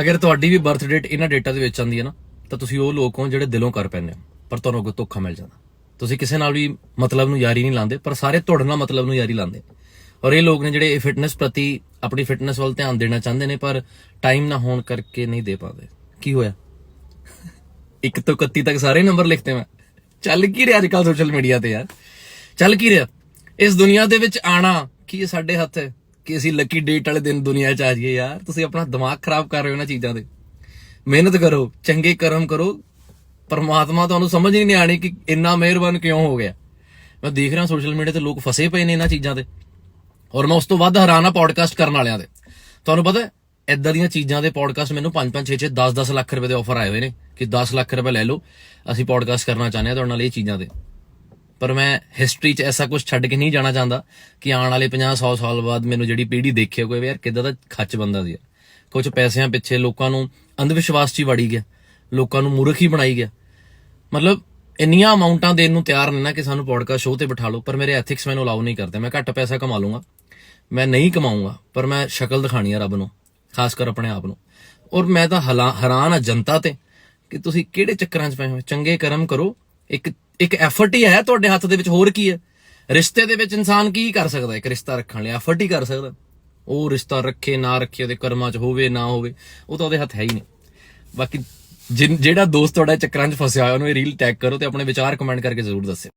ਅਗਰ ਤੁਹਾਡੀ ਵੀ ਬਰਥ ਡੇਟ ਇਹਨਾਂ ਡੇਟਾ ਦੇ ਵਿੱਚ ਆਉਂਦੀ ਹੈ ਨਾ, ਤਾਂ ਤੁਸੀਂ ਉਹ ਲੋਕ ਹੋ ਜਿਹੜੇ ਦਿਲੋਂ ਕਰ ਪੈਂਦੇ ਹੋ, ਪਰ ਤੁਹਾਨੂੰ ਅੱਗੋਂ ਧੋਖਾ ਮਿਲ ਜਾਂਦਾ। ਤੁਸੀਂ ਕਿਸੇ ਨਾਲ ਵੀ ਮਤਲਬ ਨੂੰ ਯਾਰੀ ਨਹੀਂ ਲਾਉਂਦੇ, ਪਰ ਸਾਰੇ ਤੁਹਾਡੇ ਨਾਲ ਮਤਲਬ ਨੂੰ ਯਾਰੀ ਲਾਉਂਦੇ। ਔਰ ਇਹ ਲੋਕ ਨੇ ਜਿਹੜੇ ਫਿਟਨੈਸ ਪ੍ਰਤੀ ਆਪਣੀ ਫਿਟਨੈਸ ਵੱਲ ਧਿਆਨ ਦੇਣਾ ਚਾਹੁੰਦੇ ਨੇ, ਪਰ ਟਾਈਮ ਨਾ ਹੋਣ ਕਰਕੇ ਨਹੀਂ ਦੇ ਪਾਉਂਦੇ। ਕੀ ਹੋਇਆ? ਇੱਕ ਤੋਂ 31 ਤੱਕ ਸਾਰੇ ਨੰਬਰ ਲਿਖਤੇ ਮੈਂ। ਚੱਲ ਕੀ ਰਿਹਾ ਅੱਜ ਕੱਲ ਸੋਸ਼ਲ ਮੀਡੀਆ ਤੇ ਯਾਰ? ਚੱਲ ਕੀ ਰਿਹਾ? ਇਸ ਦੁਨੀਆ ਦੇ ਵਿੱਚ ਆਣਾ ਕੀ ਸਾਡੇ ਹੱਥ? ਹੈ ਕਿ ਅਸੀਂ ਲੱਕੀ ਡੇਟ ਵਾਲੇ ਦਿਨ ਦੁਨੀਆ 'ਚ ਆ ਜਾਈਏ ਯਾਰ। ਤੁਸੀਂ ਆਪਣਾ ਦਿਮਾਗ ਖਰਾਬ ਕਰ ਰਹੇ ਹੋ ਨਾ ਚੀਜ਼ਾਂ ਦੇ ਮਿਹਨਤ ਕਰੋ, ਚੰਗੇ ਕਰਮ ਕਰੋ। ਪਰਮਾਤਮਾ ਤੁਹਾਨੂੰ ਸਮਝ ਨਹੀਂ ਆਣੀ ਕਿ ਇੰਨਾ ਮਿਹਰਬਾਨ ਕਿਉਂ ਹੋ ਗਿਆ। ਮੈਂ ਦੇਖ ਰਿਹਾ ਸੋਸ਼ਲ ਮੀਡੀਆ ਤੇ ਲੋਕ ਫਸੇ ਪਏ ਨੇ ਇਹਨਾਂ ਚੀਜ਼ਾਂ ਤੇ। ਔਰ ਮੈਂ ਉਸ ਤੋਂ ਵੱਧ ਹੈਰਾਨ ਪੋਡਕਾਸਟ ਕਰਨ ਵਾਲਿਆਂ ਦੇ ਤੁਹਾਨੂੰ ਪਤਾ ਐਦਾਂ ਦੀਆਂ ਚੀਜ਼ਾਂ ਦੇ ਪੋਡਕਾਸਟ ਮੈਨੂੰ 5 5 6 6 10 10 ਲੱਖ ਰੁਪਏ ਦੇ ਆਫਰ ਆਏ ਹੋਏ ਨੇ। ਕਿ 10 ਲੱਖ ਰੁਪਏ ਲੈ ਲਓ, ਅਸੀਂ ਪੋਡਕਾਸਟ ਕਰਨਾ ਚਾਹੁੰਦੇ ਹਾਂ ਤੁਹਾਡੇ ਨਾਲ ਇਹ ਚੀਜ਼ਾਂ ਦੇ ਪਰ ਮੈਂ ਹਿਸਟਰੀ 'ਚ ਐਸਾ ਕੁਝ ਛੱਡ ਕੇ ਨਹੀਂ ਜਾਣਾ ਚਾਹੁੰਦਾ ਕਿ ਆਉਣ ਵਾਲੇ 50 100 ਸਾਲ ਬਾਅਦ ਮੈਨੂੰ ਜਿਹੜੀ ਪੀੜ੍ਹੀ ਦੇਖੇ ਕੋਈ ਯਾਰ ਕਿੱਦਾਂ ਦਾ ਖੱਚ ਬੰਦਾ ਸੀ ਕੁਝ ਪੈਸਿਆਂ ਪਿੱਛੇ ਲੋਕਾਂ ਨੂੰ ਅੰਧ ਵਿਸ਼ਵਾਸ 'ਚ ਹੀ ਵੜੀ ਗਿਆ। ਲੋਕਾਂ ਨੂੰ ਮੂਰਖ ਹੀ ਬਣਾਈ ਗਿਆ। ਮਤਲਬ ਇੰਨੀਆਂ ਅਮਾਉਂਟਾਂ ਦੇਣ ਨੂੰ ਤਿਆਰ ਨਹੀਂ ਨਾ ਕਿ ਸਾਨੂੰ ਪੋਡਕਾਸਟ ਸ਼ੋਅ ਤੇ ਬਿਠਾ ਲਓ, ਪਰ ਮੇਰੇ ਐਥਿਕਸ ਮੈਨੂੰ ਅਲਾਉ ਨਹੀਂ ਕਰਦੇ। ਮੈਂ ਘੱਟ ਪੈਸਾ ਕਮਾ ਲੂੰਗਾ ਮੈਂ ਨਹੀਂ ਕਮਾਊਂਗਾ, ਪਰ ਮੈਂ ਸ਼ਕਲ ਦਿਖਾਣੀ ਆ ਰੱਬ ਨੂੰ, ਖਾਸ ਕਰ ਆਪਣੇ ਆਪ ਨੂੰ। ਔਰ ਮੈਂ ਤਾਂ ਹੈਰਾਨ ਆ ਜਨਤਾ ਤੇ ਕਿ ਤੁਸੀਂ ਕਿਹੜੇ ਚੱਕਰਾਂ 'ਚ ਪਏ ਹੋ? ਚੰਗੇ ਕਰਮ ਕਰੋ, ਇੱਕ ਇੱਕ ਐਫਰਟ ਹੀ ਹੈ ਤੁਹਾਡੇ ਹੱਥ ਦੇ ਵਿੱਚ, ਹੋਰ ਕੀ ਹੈ? ਰਿਸ਼ਤੇ ਦੇ ਵਿੱਚ ਇਨਸਾਨ ਕੀ ਕਰ ਸਕਦਾ? ਇੱਕ ਰਿਸ਼ਤਾ ਰੱਖਣ ਲਈ ਐਫਰਟ ਹੀ ਕਰ ਸਕਦਾ। ਉਹ ਰਿਸ਼ਤਾ ਰੱਖੇ, ਨਾ ਰੱਖੇ, ਉਹਦੇ ਕਰਮਾਂ 'ਚ ਹੋਵੇ, ਨਾ ਹੋਵੇ, ਉਹ ਤਾਂ ਉਹਦੇ ਹੱਥ ਹੈ ਹੀ ਨਹੀਂ। ਬਾਕੀ ਜਿਨ- ਜਿਹੜਾ ਦੋਸਤ ਤੁਹਾਡਾ ਚੱਕਰਾਂ 'ਚ ਫਸਿਆ ਹੋਇਆ, ਉਹਨੂੰ ਇਹ ਰੀਲ ਟੈਗ ਕਰੋ ਤੇ ਆਪਣੇ ਵਿਚਾਰ ਕਮੈਂਟ ਕਰਕੇ ਜ਼ਰੂਰ ਦੱਸਿਓ।